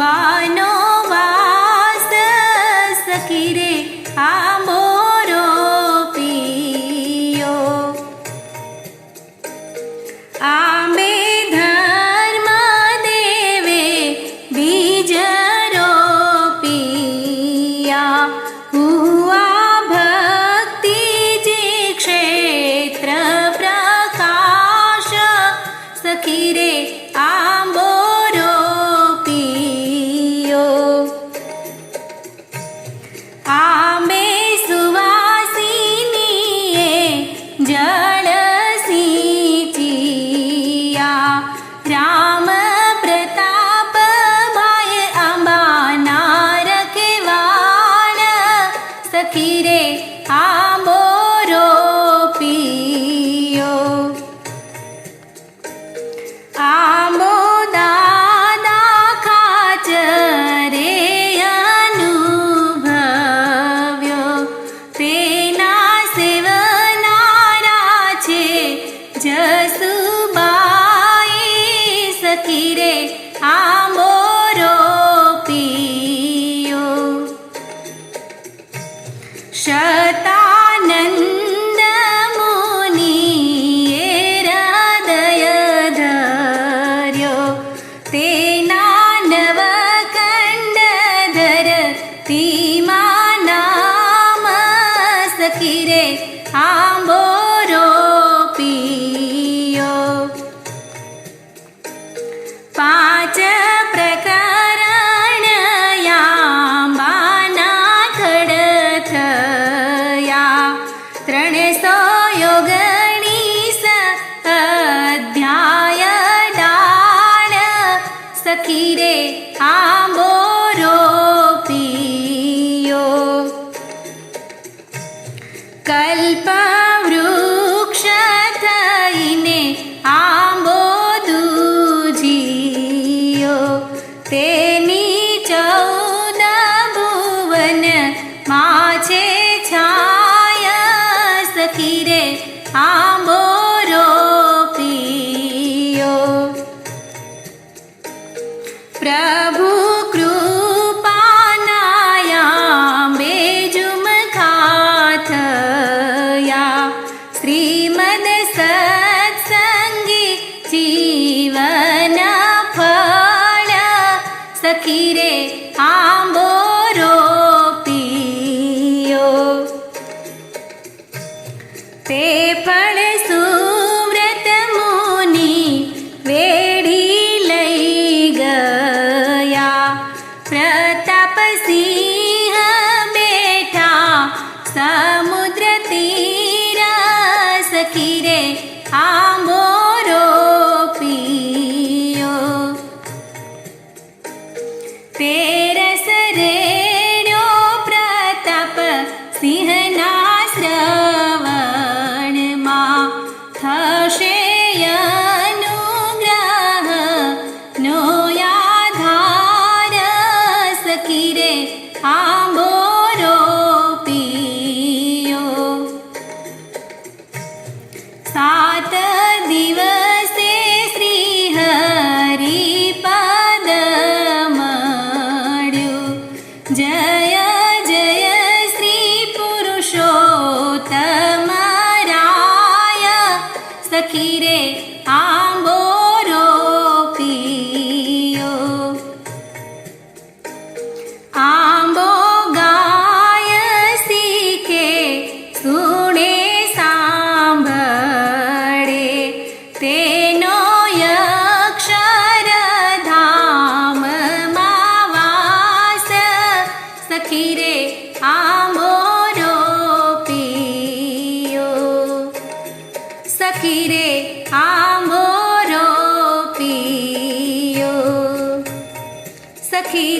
बनो वासीरे आबोरो पियो आमे धर्म देवे बीजरोपया कुवा भक्तिजि क्षेत्र प्रकाश सखीरे आमोरो पियो शतानन्दोनि रदय धी नानवकण्डध धर हिमा सखिरे आ সখিরে আমো प्रभु कृपाया श्रीमद् सत्सङ्गी जीवन सखीरे आम्बो આંબો રોપિયો સાત દિવસે શ્રી હરિ પદ મળ્યું. જય જય શ્રી પુરુષોત્તમ રાય સખી રે આમોરો પિયો સખી રે આમોરો પિયો સખી